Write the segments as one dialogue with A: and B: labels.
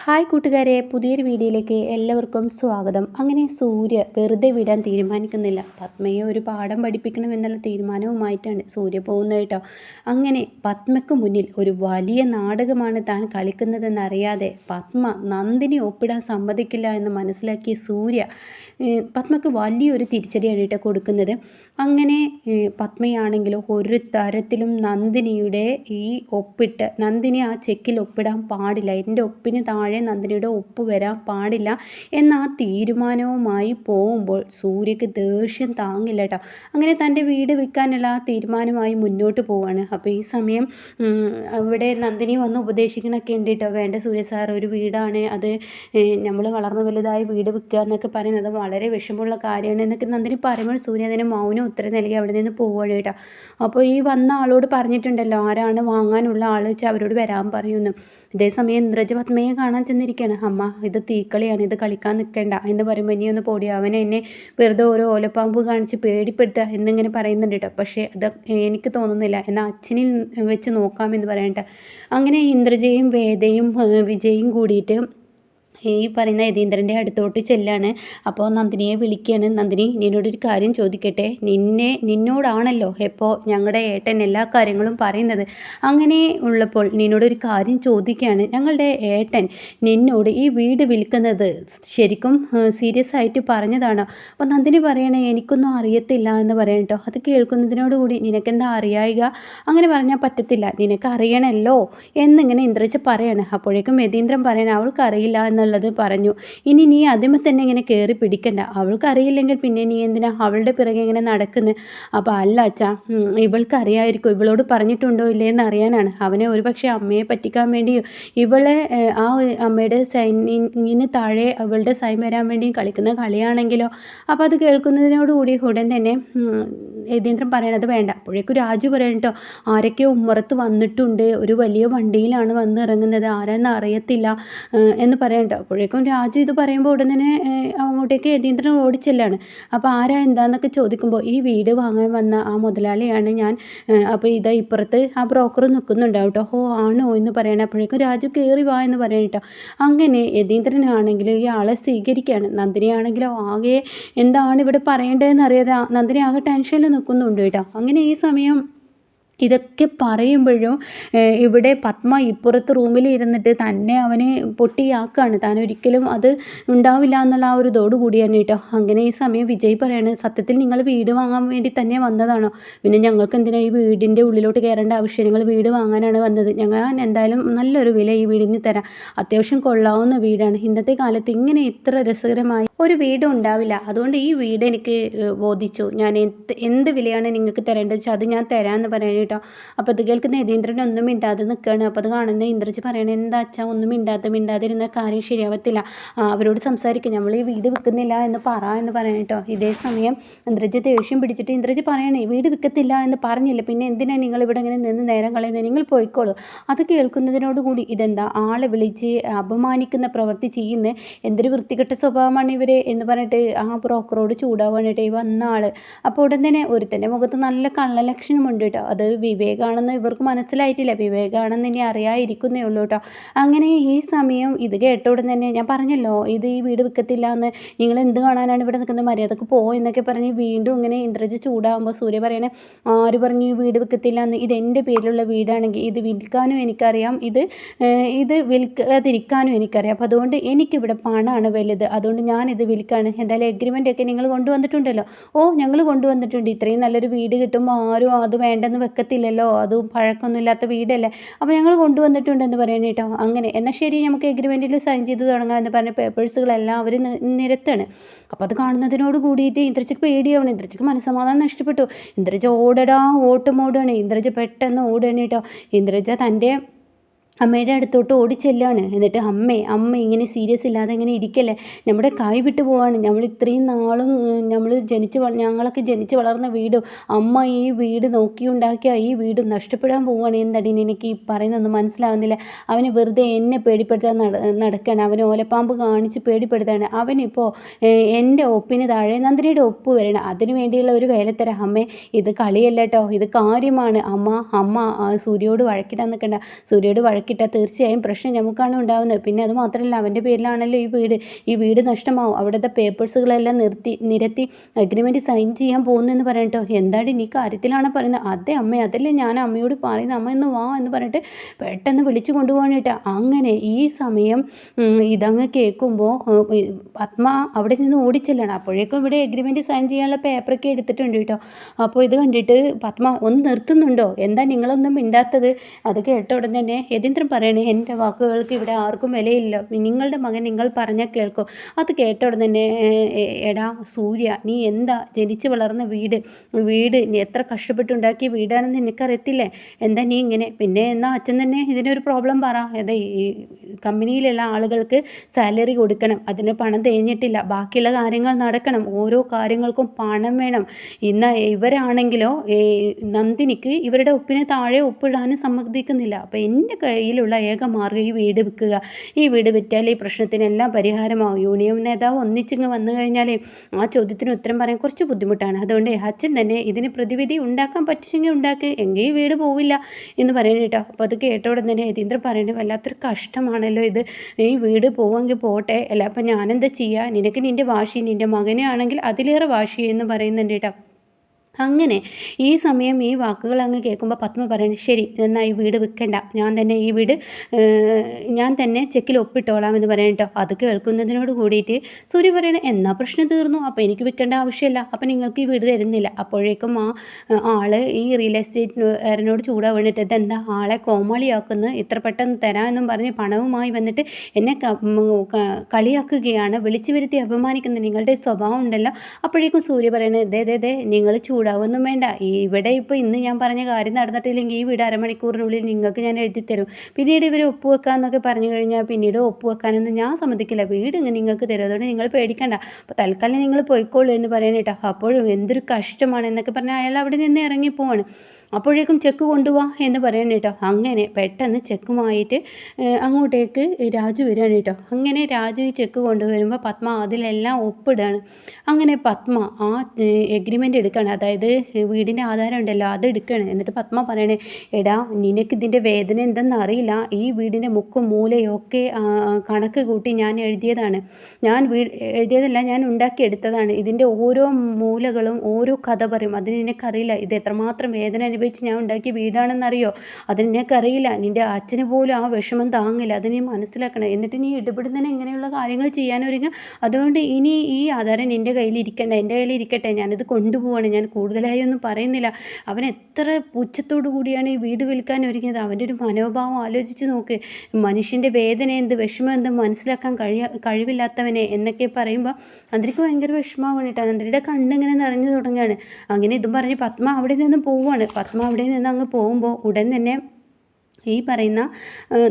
A: Hi കൂട്ടുകാരെ പുതിയൊരു വീഡിയോയിലേക്ക് എല്ലാവർക്കും സ്വാഗതം. അങ്ങനെ സൂര്യ വെറുതെ വിടാൻ തീരുമാനിക്കുന്നില്ല. പത്മയെ ഒരു പാഠം പഠിപ്പിക്കണമെന്നുള്ള തീരുമാനവുമായിട്ടാണ് സൂര്യ പോകുന്നത് കേട്ടോ. അങ്ങനെ പത്മയ്ക്ക് മുന്നിൽ ഒരു വലിയ നാടകമാണ് താൻ കളിക്കുന്നതെന്നറിയാതെ പത്മ നന്ദിനി ഒപ്പിടാൻ സമ്മതിക്കില്ല എന്ന് മനസ്സിലാക്കിയ സൂര്യ പത്മയ്ക്ക് വലിയൊരു തിരിച്ചടിയാണ് കേട്ടോ കൊടുക്കുന്നത്. അങ്ങനെ പത്മയാണെങ്കിലും ഒരു തരത്തിലും നന്ദിനിയുടെ ഈ ഒപ്പിട്ട് നന്ദിനി ആ ചെക്കിൽ ഒപ്പിടാൻ പാടില്ല. എന്റെ ഒപ്പിന് താഴെ നന്ദിനിയുടെ ഒപ്പ് വരാൻ പാടില്ല എന്ന ആ തീരുമാനവുമായി പോകുമ്പോൾ സൂര്യക്ക് ദേഷ്യം താങ്ങില്ല കേട്ടോ അങ്ങനെ തന്റെ വീട് വിൽക്കാനുള്ള ആ തീരുമാനമായി മുന്നോട്ട് പോവാണ്. അപ്പോൾ ഈ സമയം അവിടെ നന്ദിനി വന്ന് ഉപദേശിക്കണൊക്കെ ഉണ്ട് കേട്ടോ വേണ്ട സൂര്യ സാർ ഒരു വീടാണ്. അത് നമ്മൾ വളർന്നു വലുതായി വീട് വിൽക്കുക എന്നൊക്കെ പറയുന്നത് വളരെ വിഷമമുള്ള കാര്യമാണ് എന്നൊക്കെ നന്ദിനി പറയുമ്പോൾ സൂര്യ അതിന് മൗനം ഉത്തരം നൽകി അവിടെ നിന്ന് പോവുകയാണ് കേട്ടോ. അപ്പോൾ ഈ വന്ന ആളോട് പറഞ്ഞിട്ടുണ്ടല്ലോ ആരാണ് വാങ്ങാനുള്ള ആൾ വെച്ച് അവരോട് വരാൻ പറയുന്നു ഇതേസമയം ഇന്ദ്രജ പത്മയെ കാണാൻ ചെന്നിരിക്കുകയാണ് അമ്മ ഇത് തീക്കളിയാണ് ഇത് കളിക്കാൻ നിൽക്കേണ്ട. എന്ന് പറയുമ്പോൾ ഇനി ഒന്ന് പോടി അവൻ എന്നെ വെറുതെ ഓരോ ഓലപ്പാമ്പ് കാണിച്ച് പേടിപ്പെടുത്തുക എന്നിങ്ങനെ പറയുന്നുണ്ട് കേട്ടോ. പക്ഷേ അത് എനിക്ക് തോന്നുന്നില്ല. എന്നാൽ അച്ഛനിൽ വെച്ച് നോക്കാമെന്ന് പറയണ്ട. അങ്ങനെ ഇന്ദ്രജയും വേദയും വിജയും കൂടിയിട്ട് ഈ പറയുന്ന യതീന്ദ്രന്റെ അടുത്തോട്ട് ചെല്ലാണ്. അപ്പോൾ നന്ദിനിയെ വിളിക്കുകയാണ് നന്ദിനി നിന്നോടൊരു കാര്യം ചോദിക്കട്ടെ? നിന്നെ നിന്നോടാണല്ലോ എപ്പോൾ ഞങ്ങളുടെ ഏട്ടൻ എല്ലാ കാര്യങ്ങളും പറയുന്നത്. അങ്ങനെ ഉള്ളപ്പോൾ നിന്നോടൊരു കാര്യം ചോദിക്കുകയാണ്. ഞങ്ങളുടെ ഏട്ടൻ നിന്നോട് ഈ വീട് വിൽക്കുന്നത് ശരിക്കും സീരിയസ് ആയിട്ട് പറഞ്ഞതാണോ. അപ്പോൾ നന്ദിനി പറയണേ എനിക്കൊന്നും അറിയത്തില്ല എന്ന് പറയട്ടോ അത് കേൾക്കുന്നതിനോടുകൂടി നിനക്കെന്താ അറിയായിക? അങ്ങനെ പറഞ്ഞാൽ പറ്റത്തില്ല. നിനക്ക് അറിയണമല്ലോ എന്നിങ്ങനെ ഇന്ദ്രജ പറയാണ്. അപ്പോഴേക്കും യതീന്ദ്രൻ പറയണ അവൾക്കറിയില്ല എന്നുള്ള എന്നുള്ളത് പറഞ്ഞു. ഇനി നീ ആദ്യമേ തന്നെ ഇങ്ങനെ കയറി പിടിക്കണ്ട. അവൾക്കറിയില്ലെങ്കിൽ പിന്നെ നീ എന്തിനാ അവളുടെ പിറകെ ഇങ്ങനെ നടക്കുന്നത് അപ്പോൾ അല്ല അച്ഛാ ഇവൾക്ക് അറിയായിരിക്കും ഇവളോട് പറഞ്ഞിട്ടുണ്ടോ ഇല്ലയെന്ന് അറിയാനാണ്. അവനെ ഒരുപക്ഷെ അമ്മയെ പറ്റിക്കാൻ വേണ്ടിയോ ഇവളെ ആ അമ്മയുടെ സൈനിങ്ങിന് താഴെ അവളുടെ സൈൻ വരാൻ വേണ്ടിയും കളിക്കുന്ന കളിയാണെങ്കിലോ അപ്പോൾ അത് കേൾക്കുന്നതിനോടുകൂടി ഉടൻ തന്നെ യതീന്ദ്രൻ പറയണത് വേണ്ട. അപ്പോഴേക്കും രാജു പറയണട്ടോ ആരൊക്കെയോ ഉമ്മറത്ത് വന്നിട്ടുണ്ട്. ഒരു വലിയ വണ്ടിയിലാണ് വന്ന് ഇറങ്ങുന്നത് ആരാന്ന് അറിയത്തില്ല എന്ന് പറയട്ടോ അപ്പോഴേക്കും രാജു ഇത് പറയുമ്പോൾ ഉടൻ തന്നെ അങ്ങോട്ടേക്ക് യതീന്ദ്രൻ ഓടിച്ചെല്ലാണ് അപ്പോൾ ആരാ എന്താന്നൊക്കെ ചോദിക്കുമ്പോൾ ഈ വീട് വാങ്ങാൻ വന്ന ആ മുതലാളിയാണ് ഞാൻ. അപ്പോൾ ഇതാ ഇപ്പുറത്ത് ആ ബ്രോക്കർ നിൽക്കുന്നുണ്ടാവും കേട്ടോ ഓ ആണോ എന്ന് പറയണേ. അപ്പോഴേക്കും രാജു കയറി വാ എന്ന് പറയട്ടോ അങ്ങനെ യതീന്ദ്രനാണെങ്കിൽ ഈ ആളെ സ്വീകരിക്കുകയാണ് നന്ദിനിയാണെങ്കിലോ ആകെ എന്താണ് ഇവിടെ പറയേണ്ടതെന്ന് അറിയാതെ നന്ദിനി ആകെ ടെൻഷനിൽ നിൽക്കുന്നുണ്ട് കേട്ടോ. അങ്ങനെ ഈ സമയം ഇതൊക്കെ പറയുമ്പോഴും ഇവിടെ പത്മ ഇപ്പുറത്ത് റൂമിൽ ഇരുന്നിട്ട് തന്നെ അവനെ പൊട്ടിയാക്കുകയാണ് താൻ ഒരിക്കലും അത് ഉണ്ടാവില്ല എന്നുള്ള ആ ഒരു ഇതോട് കൂടിയാണ് കേട്ടോ. അങ്ങനെ ഈ സമയം വിജയ് പറയാണ് സത്യത്തിൽ നിങ്ങൾ വീട് വാങ്ങാൻ വേണ്ടി തന്നെ വന്നതാണോ? പിന്നെ ഞങ്ങൾക്ക് എന്തിനാ ഈ വീടിന്റെ ഉള്ളിലോട്ട് കയറേണ്ട ആവശ്യം? നിങ്ങൾ വീട് വാങ്ങാനാണ് വന്നത്. ഞങ്ങൾ എന്തായാലും നല്ലൊരു വില ഈ വീടിന് തരാം. അത്യാവശ്യം കൊള്ളാവുന്ന വീടാണ്. ഇന്നത്തെ കാലത്ത് ഇങ്ങനെ ഇത്ര രസകരമായി ഒരു വീടും ഉണ്ടാവില്ല. അതുകൊണ്ട് ഈ വീട് എനിക്ക് ബോധിച്ചു. ഞാൻ എന്ത് എന്ത് വിലയാണ് നിങ്ങൾക്ക് തരേണ്ടത്? വെച്ചാൽ അത് ഞാൻ തരാമെന്ന് പറയാനായിട്ട് കേട്ടോ അപ്പോൾ അത് കേൾക്കുന്ന യതീന്ദ്രൻ ഒന്നും മിണ്ടാതെ നിൽക്കുകയാണ് അപ്പോൾ അത് കാണുന്ന ഇന്ദ്രജ് പറയണേ എന്താ അച്ഛാ ഒന്നും മിണ്ടാതെ മിണ്ടാതിരുന്ന കാര്യം ശരിയാവത്തില്ല. അവരോട് സംസാരിക്കും. നമ്മൾ ഈ വീട് വിൽക്കുന്നില്ല എന്ന് പറ എന്ന് പറയണം കേട്ടോ ഇതേ സമയം ഇന്ദ്രജ് ദേഷ്യം പിടിച്ചിട്ട് ഇന്ദ്രജ് പറയണേ വീട് വിൽക്കത്തില്ല എന്ന് പറഞ്ഞില്ല? പിന്നെ എന്തിനാണ് നിങ്ങൾ ഇവിടെ ഇങ്ങനെ നിന്ന് നേരം കളയുന്നത് നിങ്ങൾ പോയിക്കോളൂ. അത് കേൾക്കുന്നതിനോട് കൂടി ഇതെന്താ? ആളെ വിളിച്ച് അപമാനിക്കുന്ന പ്രവൃത്തി ചെയ്യുന്ന എന്തൊരു വൃത്തികെട്ട സ്വഭാവമാണ് ഇവർ എന്ന് പറഞ്ഞിട്ട് ആ ബ്രോക്കറോട് ചൂടാവാനായിട്ട് ഈ വന്ന ആൾ അപ്പോൾ ഉടൻ തന്നെ ഒരുത്തന്റെ മുഖത്ത് നല്ല കള്ളലക്ഷണമുണ്ട് കേട്ടോ. അത് വിവേകാണെന്ന് ഇവർക്ക് മനസ്സിലായിട്ടില്ല. വിവേകാണെന്ന് ഇനി അറിയാതിരിക്കുന്നേ ഉള്ളൂ കേട്ടോ. അങ്ങനെ ഈ സമയം ഇത് കേട്ട ഉടൻ തന്നെ ഞാൻ പറഞ്ഞല്ലോ ഇത് ഈ വീട് വിൽക്കത്തില്ല എന്ന് നിങ്ങൾ എന്ത് കാണാനാണ് ഇവിടെ നിൽക്കുന്നത്? മര്യാദയ്ക്ക് പോ എന്നൊക്കെ പറഞ്ഞ് വീണ്ടും ഇങ്ങനെ ഇന്ദ്രജി ചൂടാകുമ്പോൾ സൂര്യ പറയണേ ആര് പറഞ്ഞു ഈ വീട് വിൽക്കത്തില്ല എന്ന് ഇത് എന്റെ പേരിലുള്ള വീടാണെങ്കിൽ ഇത് വിൽക്കാനും എനിക്കറിയാം. ഇത് ഇത് വിൽക്കാതിരിക്കാനും എനിക്കറിയാം. അപ്പോൾ അതുകൊണ്ട് എനിക്കിവിടെ പണമാണ് വലുത്. അതുകൊണ്ട് ഞാനിത് വിൽക്കാണ്. എന്തായാലും എഗ്രിമെന്റ് ഒക്കെ നിങ്ങൾ കൊണ്ടുവന്നിട്ടുണ്ടല്ലോ. ഓ ഞങ്ങൾ കൊണ്ടുവന്നിട്ടുണ്ട്. ഇത്രയും നല്ലൊരു വീട് കിട്ടുമ്പോൾ ആരും അത് വേണ്ടെന്ന് വെക്കത്തില്ലല്ലോ. അതും പഴക്കമൊന്നുമില്ലാത്ത വീടല്ലേ. അപ്പോൾ ഞങ്ങൾ കൊണ്ടുവന്നിട്ടുണ്ടെന്ന് പറയണം കേട്ടോ. അങ്ങനെ. എന്നാൽ ശരി നമുക്ക് എഗ്രിമെന്റിൽ സൈൻ ചെയ്ത് തുടങ്ങാം എന്ന് പറഞ്ഞ പേപ്പേഴ്സുകളെല്ലാം അവർ നിരത്താണ്. അപ്പോൾ അത് കാണുന്നതിനോട് കൂടിയിട്ട് ഇന്ദ്രജക്ക് പേടിയാവണം. ഇന്ദ്രജക്ക് മനസ്സമാധാനം നഷ്ടപ്പെട്ടു. ഇന്ദ്രജ ഓടടാ ഓട്ടം ഓടുകയാണ് ഇന്ദ്രജ പെട്ടെന്ന് ഓടുകയാണ് കേട്ടോ. ഇന്ദ്രജ തന്റെ അമ്മയുടെ അടുത്തോട്ട് ഓടിച്ചെല്ലാണ് എന്നിട്ട് അമ്മേ അമ്മ ഇങ്ങനെ സീരിയസ് ഇല്ലാതെ ഇങ്ങനെ ഇരിക്കല്ലേ? നമ്മുടെ കൈ വിട്ടു പോവാണ്. നമ്മൾ ഇത്രയും നാളും നമ്മൾ ജനിച്ച് ഞങ്ങളൊക്കെ ജനിച്ച് വളർന്ന വീടും അമ്മ ഈ വീട് നോക്കിയുണ്ടാക്കിയ ഈ വീട് നഷ്ടപ്പെടാൻ പോവുകയാണ് എന്തടി എനിക്ക് ഈ പറയുന്നൊന്നും മനസ്സിലാവുന്നില്ല. അവന് വെറുതെ എന്നെ പേടിപ്പെടുത്താൻ നടക്കുകയാണ് അവന് ഓലപ്പാമ്പ് കാണിച്ച് പേടിപ്പെടുത്താണ്. അവനിപ്പോൾ എന്റെ ഒപ്പിന് താഴെ നന്ദിനിയുടെ ഒപ്പ് വരണം. അതിനു വേണ്ടിയുള്ള ഒരു വേലത്തര. അമ്മേ ഇത് കളിയല്ല കേട്ടോ ഇത് കാര്യമാണ്. അമ്മ അമ്മ സൂര്യയോട് വഴക്കിടാൻ നിൽക്കണ്ട. സൂര്യയോട് വഴക്ക് മുടക്കിയിട്ടാൽ തീർച്ചയായും പ്രശ്നം നമുക്കാണ് ഉണ്ടാവുന്നത്. പിന്നെ അത് മാത്രമല്ല അവന്റെ പേരിലാണല്ലോ ഈ വീട്. ഈ വീട് നഷ്ടമാവും. അവിടുത്തെ പേപ്പേഴ്സുകളെല്ലാം നിർത്തി നിരത്തി അഗ്രിമെന്റ് സൈൻ ചെയ്യാൻ പോകുന്നു എന്ന് പറയട്ടോ എന്താണ് നീ കാര്യത്തിലാണ് പറയുന്നത്? അതെ അമ്മ അതല്ലേ ഞാൻ അമ്മയോട് പറയുന്നത്. അമ്മ ഇന്ന് വാ എന്ന് പറഞ്ഞിട്ട് പെട്ടെന്ന് വിളിച്ചു കൊണ്ടുപോകാനായിട്ട് അങ്ങനെ ഈ സമയം ഇതങ്ങ് കേൾക്കുമ്പോൾ പത്മ അവിടെ നിന്ന് ഓടിച്ചെല്ലാണ്. അപ്പോഴേക്കും ഇവിടെ എഗ്രിമെന്റ് സൈൻ ചെയ്യാനുള്ള പേപ്പറൊക്കെ എടുത്തിട്ടുണ്ട് കേട്ടോ. അപ്പോൾ ഇത് കണ്ടിട്ട് പത്മ ഒന്ന് നിർത്തുന്നുണ്ടോ? എന്താ നിങ്ങളൊന്നും മിണ്ടാത്തത്? അത് കേട്ട ഉടൻ തന്നെ യതീന്ദ്രൻ പറയണേ എന്റെ വാക്കുകൾക്ക് ഇവിടെ ആർക്കും വിലയില്ല. നിങ്ങളുടെ മകൻ നിങ്ങൾ പറഞ്ഞാൽ കേൾക്കും. അത് കേട്ട ഉടനെ തന്നെ എടാ സൂര്യ നീ എന്താ ജനിച്ച് വളർന്ന വീട്? വീട് നീ എത്ര കഷ്ടപ്പെട്ടുണ്ടാക്കിയ വീടാണെന്ന് എനിക്കറിയത്തില്ലേ എന്താ നീ ഇങ്ങനെ? പിന്നെ എന്നാൽ അച്ഛൻ തന്നെ ഇതിനൊരു പ്രോബ്ലം പറ. അതെ ഈ കമ്പനിയിലുള്ള ആളുകൾക്ക് സാലറി കൊടുക്കണം. അതിന് പണം തേഞ്ഞിട്ടില്ല. ബാക്കിയുള്ള കാര്യങ്ങൾ നടക്കണം. ഓരോ കാര്യങ്ങൾക്കും പണം വേണം. ഇന്ന് ഇവരാണെങ്കിലോ നന്ദിനിക്ക് ഇവരുടെ ഒപ്പിന് താഴെ ഒപ്പിടാനും സമ്മതിക്കുന്നില്ല. അപ്പോൾ എന്റെ കയ്യിലുള്ള ഏക മാർഗം ഈ വീട് വിൽക്കുക. ഈ വീട് വിറ്റാൽ ഈ പ്രശ്നത്തിനെല്ലാം പരിഹാരമാവും യൂണിയൻ നേതാവ് ഒന്നിച്ചിങ്ങ് വന്നു കഴിഞ്ഞാൽ ആ ചോദ്യത്തിന് ഉത്തരം പറയാൻ കുറച്ച് ബുദ്ധിമുട്ടാണ്. അതുകൊണ്ട് അച്ഛൻ തന്നെ ഇതിന് പ്രതിവിധി ഉണ്ടാക്കാൻ പറ്റുമെങ്കിൽ ഉണ്ടാക്കി. എങ്കിൽ വീട് പോവില്ല എന്ന് പറയുന്നത് കേട്ടോ. അപ്പോൾ അത് കേട്ടോടെ തന്നെ യതീന്ദ്രൻ പറയുന്നത് വല്ലാത്തൊരു കഷ്ടമാണല്ലോ ഇത്. ഈ വീട് പോവുമെങ്കിൽ പോട്ടെ. അല്ല അപ്പം ഞാനെന്താ ചെയ്യുക നിനക്ക് നിന്റെ വാശി നിന്റെ മകനെ ആണെങ്കിൽ അതിലേറെ വാശി എന്ന് പറയുന്നുണ്ട് കേട്ടോ. അങ്ങനെ ഈ സമയം ഈ വാക്കുകൾ അങ്ങ് കേൾക്കുമ്പോൾ പത്മ പറയുന്നത് ശരി എന്നാൽ ഈ വീട് വിൽക്കണ്ട ഞാൻ തന്നെ ഈ വീട് ഞാൻ തന്നെ ചെക്കിൽ ഒപ്പിട്ടോളാം എന്ന് പറയണം കേട്ടോ അത് കേൾക്കുന്നതിനോട് കൂടിയിട്ട് സൂര്യ പറയണേ എന്നാ പ്രശ്നം തീർന്നു. അപ്പോൾ എനിക്ക് വിൽക്കേണ്ട ആവശ്യമില്ല അപ്പോൾ നിങ്ങൾക്ക് ഈ വീട് തരുന്നില്ല. അപ്പോഴേക്കും ആ ആൾ ഈ റിയൽ എസ്റ്റേറ്റുകാരനോട് ചൂടാ വീണിട്ട് ഇതെന്താ? ആളെ കോമാളിയാക്കുന്ന. ഇത്ര പെട്ടെന്ന് തരാമെന്നും പറഞ്ഞ് പണവുമായി വന്നിട്ട് എന്നെ കളിയാക്കുകയാണ്. വിളിച്ചു വരുത്തി അപമാനിക്കുന്ന നിങ്ങളുടെ സ്വഭാവം ഉണ്ടല്ലോ. അപ്പോഴേക്കും സൂര്യ പറയണേ ഇതേ ദേ നിങ്ങൾ ചൂട് ചൂടാവൊന്നും വേണ്ട. ഇവിടെ ഇപ്പോൾ ഇന്ന് ഞാൻ പറഞ്ഞ കാര്യം നടന്നിട്ടില്ലെങ്കിൽ ഈ വീട് അരമണിക്കൂറിനുള്ളിൽ നിങ്ങൾക്ക് ഞാൻ എഴുതി തരും. പിന്നീട് ഇവർ ഒപ്പുവെക്കാന്നൊക്കെ പറഞ്ഞു കഴിഞ്ഞാൽ പിന്നീട് ഒപ്പുവെക്കാനൊന്നും ഞാൻ സമ്മതിക്കില്ല. വീട് നിങ്ങൾക്ക് തരും. അതുകൊണ്ട് നിങ്ങൾ പേടിക്കണ്ട. അപ്പോൾ തൽക്കാലം നിങ്ങൾ പോയിക്കോളൂ എന്ന് പറയാനേട്ടാ അപ്പോഴും എന്തൊരു കഷ്ടമാണ് എന്നൊക്കെ പറഞ്ഞാൽ അയാൾ അവിടെ നിന്ന് ഇറങ്ങി പോവാണ്. അപ്പോഴേക്കും ചെക്ക് കൊണ്ടുപോവാ എന്ന് പറയണം കേട്ടോ. അങ്ങനെ പെട്ടെന്ന് ചെക്കുമായിട്ട് അങ്ങോട്ടേക്ക് രാജു വരികയാണ് കേട്ടോ. അങ്ങനെ രാജു ഈ ചെക്ക് കൊണ്ടുവരുമ്പോൾ പത്മ അതിലെല്ലാം ഒപ്പിടുകയാണ് അങ്ങനെ പത്മ ആ എഗ്രിമെന്റ് എടുക്കുകയാണ് അതായത് വീടിന്റെ ആധാരം ഉണ്ടല്ലോ അത് എടുക്കുകയാണ് എന്നിട്ട് പത്മ പറയണേ എടാ നിനക്ക് ഇതിന്റെ വേദന എന്തെന്ന് അറിയില്ല. ഈ വീടിന്റെ മുക്കും മൂലയൊക്കെ കണക്ക് കൂട്ടി ഞാൻ എഴുതിയതാണ്. ഞാൻ വീ എഴുതിയതല്ല ഞാൻ ഉണ്ടാക്കിയെടുത്തതാണ് ഇതിന്റെ ഓരോ മൂലകളും ഓരോ കഥ പറയും. അതിന് നിനക്കറിയില്ല. ഇത് എത്രമാത്രം വേദന അനുഭവിച്ച് ഞാൻ ഉണ്ടാക്കിയ വീടാണെന്നറിയോ? അത് നിനക്കറിയില്ല നിന്റെ അച്ഛന് പോലും ആ വിഷമം താങ്ങില്ല. അത് നീ മനസ്സിലാക്കണം. എന്നിട്ട് നീ ഇടപെടുന്നതിന് ഇങ്ങനെയുള്ള കാര്യങ്ങൾ ചെയ്യാനൊരുങ്ങുക അതുകൊണ്ട് ഇനി ഈ ആധാരം നിന്റെ കയ്യിൽ ഇരിക്കണ്ട എന്റെ കയ്യിൽ ഇരിക്കട്ടെ ഞാനിത് കൊണ്ടുപോവാണ്. ഞാൻ കൂടുതലായി ഒന്നും പറയുന്നില്ല. അവൻ എത്ര പുച്ഛത്തോടു കൂടിയാണ് ഈ വീട് വിൽക്കാൻ ഒരുങ്ങിയത്. അവന്റെ ഒരു മനോഭാവം ആലോചിച്ച് നോക്ക്. മനുഷ്യന്റെ വേദന എന്ത് വിഷമം എന്ത് മനസ്സിലാക്കാൻ കഴിയ കഴിവില്ലാത്തവനെ എന്നൊക്കെ പറയുമ്പോൾ അന്തരിക്ക് ഭയങ്കര വിഷമമാവാണ് കേട്ടോ. അന്തരിയുടെ കണ്ണിങ്ങനെ നിറഞ്ഞു തുടങ്ങുകയാണ്. അങ്ങനെ ഇതും പറഞ്ഞ് പത്മ അവിടെ നിന്ന് പോവുകയാണ്. പത്മ അവിടെ നിന്ന് അങ്ങ് പോകുമ്പോൾ ഉടൻ തന്നെ ഈ പറയുന്ന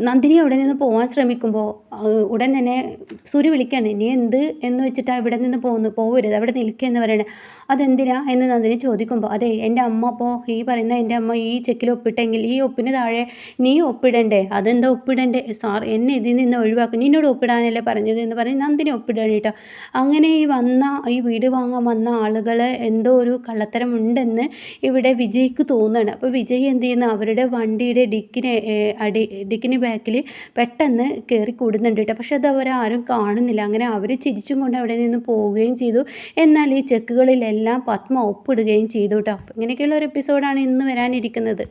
A: നന്ദിനി അവിടെ നിന്ന് പോകാൻ ശ്രമിക്കുമ്പോൾ ഉടൻ തന്നെ സൂര്യ വിളിക്കുകയാണ് നീ എന്ത് എന്ന് വെച്ചിട്ടാണ് ഇവിടെ നിന്ന് പോകുന്നു പോകരുത് അവിടെ നിൽക്കുക എന്ന് പറയണേ. അതെന്തിനാ? എന്ന് നന്ദിനി ചോദിക്കുമ്പോൾ അതെ എന്റെ അമ്മ അപ്പോൾ ഈ പറയുന്ന എന്റെ അമ്മ ഈ ചെക്കിൽ ഒപ്പിട്ടെങ്കിൽ ഈ ഒപ്പിന് താഴെ നീ ഒപ്പിടണ്ടേ? അതെന്താ ഒപ്പിടണ്ടേ? സാർ എന്നെ ഇതിൽ നിന്ന് ഒഴിവാക്കും നിന്നോട് ഒപ്പിടാനല്ലേ പറഞ്ഞത്? എന്ന് പറഞ്ഞ് നന്ദിനി ഒപ്പിടണിട്ട അങ്ങനെ ഈ വന്ന ഈ വീട് വാങ്ങാൻ വന്ന ആളുകൾ എന്തോ ഒരു കള്ളത്തരമുണ്ടെന്ന് ഇവിടെ വിജയ്ക്ക് തോന്നുകയാണ്. അപ്പോൾ വിജയ് എന്ത് ചെയ്യുന്നു? അവരുടെ വണ്ടിയുടെ ഡിക്കിനെ അടി ഡിക്കിന് ബാക്കിൽ പെട്ടെന്ന് കയറി കൂടുന്നുണ്ട് കേട്ടോ. പക്ഷെ അത് ആരും കാണുന്നില്ല. അങ്ങനെ അവർ ചിരിച്ചും കൊണ്ട് അവിടെ നിന്ന് പോവുകയും ചെയ്തു. എന്നാൽ ഈ ചെക്കുകളിലെല്ലാം പത്മ ഒപ്പിടുകയും ചെയ്തു കേട്ടോ. ഇങ്ങനെയൊക്കെയുള്ള ഒരു എപ്പിസോഡാണ് ഇന്ന് വരാനിരിക്കുന്നത്.